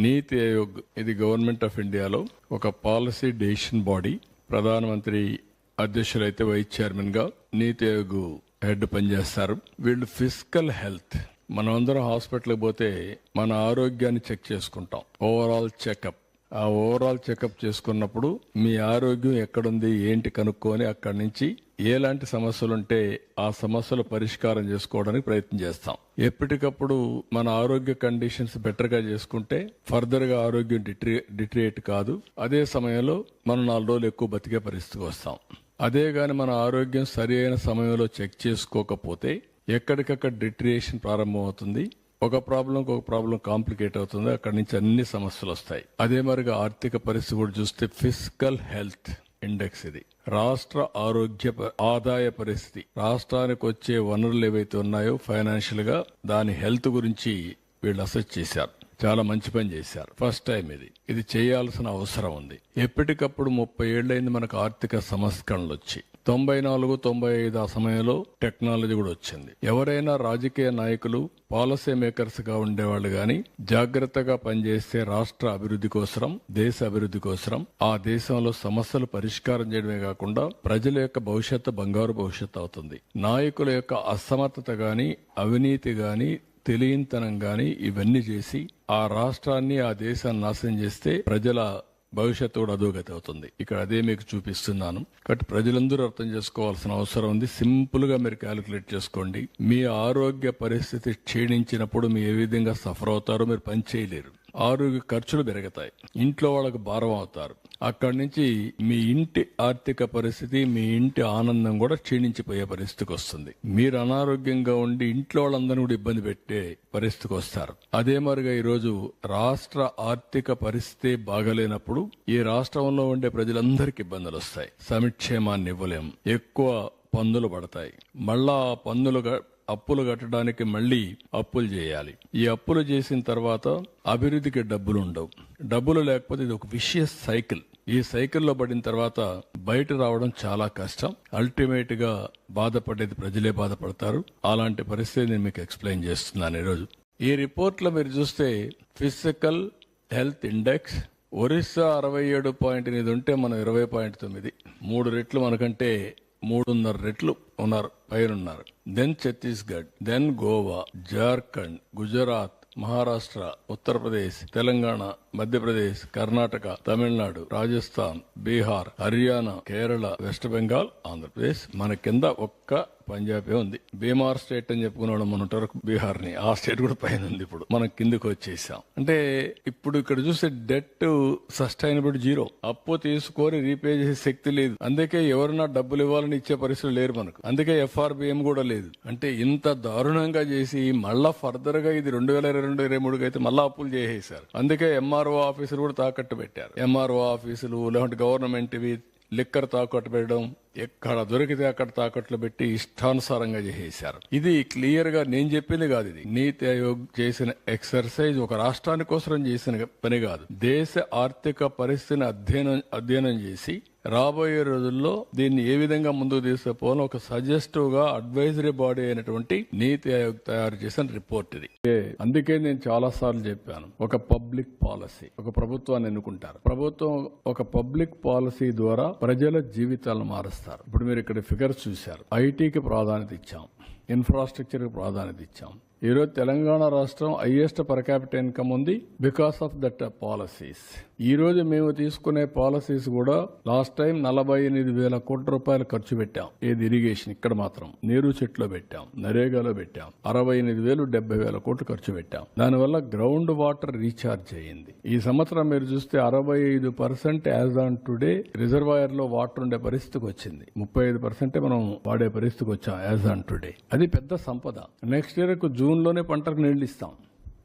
నీతి ఆయోగ్ ఇది government of ఇండియాలో ఒక పాలసీ డెసిషన్ బాడీ. ప్రధానమంత్రి అధ్యక్షులైతే వైస్ చైర్మన్గా నీతి ఆయోగ్ హెడ్ పనిచేస్తారు. వీళ్ళు ఫిజికల్ హెల్త్. మనం అందరం హాస్పిటల్కి పోతే మన ఆరోగ్యాన్ని చెక్ చేసుకుంటాం. Overall checkup. ఆ ఓవరాల్ చెకప్ చేసుకున్నప్పుడు మీ ఆరోగ్యం ఎక్కడుంది ఏంటి కనుక్కొని అక్కడి నుంచి ఎలాంటి సమస్యలుంటే ఆ సమస్యలు పరిష్కారం చేసుకోవడానికి ప్రయత్నం చేస్తాం. ఎప్పటికప్పుడు మన ఆరోగ్య కండిషన్స్ బెటర్గా చేసుకుంటే ఫర్దర్గా ఆరోగ్యం డిట్రి డిట్రియేట్ కాదు. అదే సమయంలో మనం నాలుగు రోజులు ఎక్కువ బతికే పరిస్థితికి వస్తాం. అదే కానీ మన ఆరోగ్యం సరి అయిన సమయంలో చెక్ చేసుకోకపోతే ఎక్కడికక్కడ డిట్రియేషన్ ప్రారంభమవుతుంది. ఒక ప్రాబ్లం ఒక ప్రాబ్లం కాంప్లికేట్ అవుతుంది. అక్కడి నుంచి అన్ని సమస్యలు వస్తాయి అదే మరిగా ఆర్థిక పరిస్థితి కూడా చూస్తే ఫిజికల్ హెల్త్ ఇండెక్స్ ఇది. రాష్ట్ర ఆరోగ్య ఆదాయ పరిస్థితి. రాష్ట్రానికి వచ్చే వనరులు ఏవైతే ఉన్నాయో ఫైనాన్షియల్గా దాని హెల్త్ గురించి వీళ్ళు అసెస్ చేశారు. చాలా మంచి పని చేశారు. ఫస్ట్ టైం ఇది. ఇది చేయాల్సిన అవసరం ఉంది. ఎప్పటికప్పుడు ముప్పై ఏళ్ళైంది మనకు ఆర్థిక సంస్కరణలు వచ్చి. తొంభై నాలుగు తొంభై ఐదు ఆ సమయంలో టెక్నాలజీ కూడా వచ్చింది. ఎవరైనా రాజకీయ నాయకులు పాలసీ మేకర్స్గా ఉండేవాళ్ళు గాని జాగ్రత్తగా పనిచేస్తే రాష్ట్ర అభివృద్ధి కోసరం దేశ అభివృద్ధి కోసరం ఆ దేశంలో సమస్యలు పరిష్కారం చేయడమే కాకుండా ప్రజల యొక్క భవిష్యత్తు బంగారు భవిష్యత్తు అవుతుంది. నాయకుల యొక్క అసమర్థత గాని అవినీతి గాని తెలియంతనం గాని ఇవన్నీ చేసి ఆ రాష్ట్రాన్ని ఆ దేశాన్ని నాశనం చేస్తే ప్రజల భవిష్యత్తు కూడా అధోగతి అవుతుంది. ఇక్కడ అదే మీకు చూపిస్తున్నాను. కాబట్టి ప్రజలందరూ అర్థం చేసుకోవాల్సిన అవసరం ఉంది. సింపుల్గా మీరు క్యాలిక్యులేట్ చేసుకోండి. మీ ఆరోగ్య పరిస్థితి క్షీణించినప్పుడు మీరు ఏ విధంగా సఫర్ అవుతారో మీరు పని చేయలేరు. ఆరోగ్య ఖర్చులు పెరుగుతాయి. ఇంట్లో వాళ్ళకు భారం అవుతారు. అక్కడి నుంచి మీ ఇంటి ఆర్థిక పరిస్థితి మీ ఇంటి ఆనందం కూడా క్షీణించిపోయే పరిస్థితికి వస్తుంది. మీరు అనారోగ్యంగా ఉండి ఇంట్లో వాళ్ళందరినీ కూడా ఇబ్బంది పెట్టే పరిస్థితికి వస్తారు. అదే మరిగా ఈరోజు రాష్ట్ర ఆర్థిక పరిస్థితి బాగలేనప్పుడు ఈ రాష్ట్రంలో ఉండే ప్రజలందరికీ ఇబ్బందులు వస్తాయి. సమిక్షేమాన్ని ఇవ్వలేం. ఎక్కువ పన్నులు పడతాయి. మళ్ళా ఆ పన్నులు అప్పులు కట్టడానికి మళ్ళీ అప్పులు చేయాలి. ఈ అప్పులు చేసిన తర్వాత అభివృద్ధికి డబ్బులు ఉండవు. డబ్బులు లేకపోతే ఇది ఒక విషయస్ సైకిల్ ఈ సైకిల్లో పడిన తర్వాత బయట రావడం చాలా కష్టం. అల్టిమేట్గా బాధపడేది ప్రజలే బాధపడతారు. అలాంటి పరిస్థితి నేను మీకు ఎక్స్ప్లెయిన్ చేస్తున్నాను ఈరోజు. ఈ రిపోర్ట్లో మీరు చూస్తే ఫిజికల్ హెల్త్ ఇండెక్స్ ఒరిస్సా అరవై ఏడు పాయింట్ ఎనిమిది ఉంటే మనం ఇరవై పాయింట్ తొమ్మిది. మూడు రెట్లు మనకంటే మూడున్నర రెట్లు. ఉన్నారు పైనున్నారు. దెన్ ఛత్తీస్గఢ్ దెన్ గోవా జార్ఖండ్ గుజరాత్ మహారాష్ట్ర ఉత్తరప్రదేశ్ తెలంగాణ మధ్యప్రదేశ్ కర్ణాటక తమిళనాడు రాజస్థాన్ బీహార్ హర్యానా కేరళ వెస్ట్ బెంగాల్ ఆంధ్రప్రదేశ్ మన కింద ఒక్క పంజాబే ఉంది. బీమార్ స్టేట్ అని చెప్పుకున్నాడు మన ఉంటారు బీహార్ ఆ స్టేట్ కూడా పైన ఉంది ఇప్పుడు. మనం కిందకు వచ్చేసాం. అంటే ఇప్పుడు ఇక్కడ చూస్తే డెట్ సస్టైనబుల్ జీరో. అప్పు తీసుకొని రీపే చేసే శక్తి లేదు. అందుకే ఎవరన్నా డబ్బులు ఇవ్వాలని ఇచ్చే పరిస్థితులు లేరు మనకు. అందుకే ఎఫ్ఆర్బిఎం కూడా లేదు. అంటే ఇంత దారుణంగా చేసి మళ్ళా ఫర్దర్గా ఇది రెండు వేల ఇరవై రెండు ఇరవై మూడుకి అయితే మళ్ళా అప్పులు చేసేసారు అందుకే ఎంఆర్ఓ ఆఫీసులు కూడా తాకట్టు పెట్టారు. ఎంఆర్ఓ ఆఫీసులు లేకుంటే గవర్నమెంట్ ఇవి లిక్కర్ తాకట్టు పెట్టడం ఎక్కడ దొరికితే అక్కడ తాకట్లు పెట్టి ఇష్టానుసారంగా చేసేశారు. ఇది క్లియర్గా నేను చెప్పింది కాదు ఇది. నీతి ఆయోగ్ చేసిన ఎక్సర్సైజ్ ఒక రాష్ట్రానికోసం చేసిన పని కాదు. దేశ ఆర్థిక పరిస్థితిని అధ్యయనం అధ్యయనం చేసి రాబోయే రోజుల్లో దీన్ని ఏ విధంగా ముందుకు తీసుకుపోవాలో ఒక సజెస్టివ్గా అడ్వైజరీ బాడీ అయినటువంటి నీతి ఆయోగ్ తయారు చేసిన రిపోర్ట్ ఇది. అందుకే నేను చాలా సార్లు చెప్పాను ఒక పబ్లిక్ పాలసీ ఒక ప్రభుత్వాన్ని ఎన్నుకుంటారు. ప్రభుత్వం ఒక పబ్లిక్ పాలసీ ద్వారా ప్రజల జీవితాలను మారుస్తారు. ఇప్పుడు మీరు ఇక్కడ ఫిగర్స్ చూశారు. ఐటీకి ప్రాధాన్యత ఇచ్చాం ఇన్ఫ్రాస్ట్రక్చర్కి ప్రాధాన్యత ఇచ్చాం ఈ రోజు తెలంగాణ రాష్ట్రం హైయెస్ట్ పర్ క్యాపిటల్ ఇన్కమ్ ఉంది బికాస్ ఆఫ్ దట్ పాలసీస్. ఈ రోజు మేము తీసుకునే పాలసీస్ కూడా లాస్ట్ టైం నలభై ఎనిమిది వేల కోట్ల రూపాయలు ఖర్చు పెట్టాం. ఏది ఇరిగేషన్ ఇక్కడ మాత్రం. నీరు చెట్లో పెట్టాం నరేగాలో పెట్టాం అరవై ఎనిమిది వేలు డెబ్బై వేల కోట్లు ఖర్చు పెట్టాం. దానివల్ల గ్రౌండ్ వాటర్ రీఛార్జ్ అయ్యింది ఈ సంవత్సరం మీరు చూస్తే అరవై ఐదు పర్సెంట్ యాజ్ ఆన్ టుడే రిజర్వాయర్లో వాటర్ ఉండే పరిస్థితికి వచ్చింది. ముప్పై ఐదు పర్సెంటే మనం వాడే పరిస్థితికి వచ్చాం యాజ్ ఆన్ టుడే. అది పెద్ద సంపద. నెక్స్ట్ ఇయర్ జూన్ జూన్లోనే పంటకు నీళ్ళు ఇస్తాం.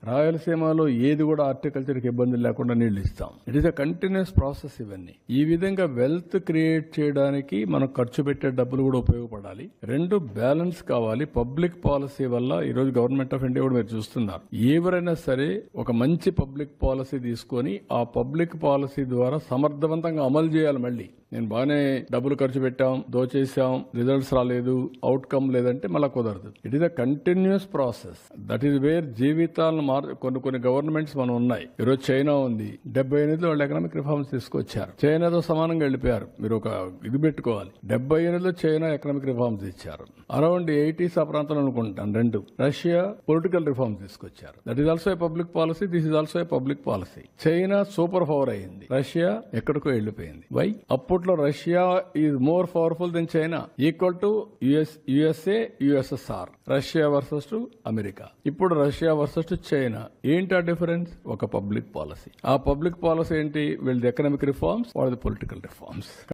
రాయలసీమలో ఏది కూడా హార్టికల్చర్కి ఇబ్బంది లేకుండా నీళ్ళు ఇస్తాం. It is a continuous process ఇవన్నీ. ఈ విధంగా వెల్త్ క్రియేట్ చేయడానికి మనం ఖర్చు పెట్టే డబ్బులు కూడా ఉపయోగపడాలి. రెండు బ్యాలెన్స్ కావాలి. పబ్లిక్ పాలసీ వల్ల ఈ రోజు గవర్నమెంట్ ఆఫ్ ఇండియా కూడా మీరు చూస్తున్నారు. ఎవరైనా సరే ఒక మంచి పబ్లిక్ పాలసీ తీసుకొని ఆ పబ్లిక్ పాలసీ ద్వారా సమర్థవంతంగా అమలు చేయాలి మళ్ళీ. నేను బాగానే డబ్బులు ఖర్చు పెట్టాం దోచేసాం రిజల్ట్స్ రాలేదు అవుట్కమ్ లేదంటే మళ్ళీ కుదరదు. It is a continuous process that is where జీవితాలను మార్ కొన్ని కొన్ని గవర్నమెంట్స్ మనం ఉన్నాయి. ఈరోజు చైనా ఉంది. డెబ్బై ఎనిమిదిలో వాళ్ళు ఎకనామిక్ రిఫార్మ్స్ తీసుకొచ్చారు. చైనాతో సమానంగా వెళ్ళిపోయారు. మీరు ఒక ఇది పెట్టుకోవాలి. డెబ్బై ఎనిమిదిలో చైనా ఎకనామిక్ రిఫార్మ్స్ ఇచ్చారు. అరౌండ్ ఎయిటీస్ ఆ ప్రాంతంలో అనుకుంటాను. రెండు. రష్యా పొలిటికల్ రిఫార్మ్స్ తీసుకొచ్చారు. That is also a public policy this is also a public policy China super power అయింది. రష్యా ఎక్కడికో వెళ్ళిపోయింది. వై అప్పట్లో Russia is more powerful than China equal to US USA USSR Russia versus to America ఇప్పుడు Russia versus to China ఏంటి ఆ difference? ఒక public policy. ఆ public policy ఏంటి? వీళ్ళది ఎకనామిక్ రిఫార్మ్స్ వాళ్ళది పొలిటికల్ రిఫార్మ్స్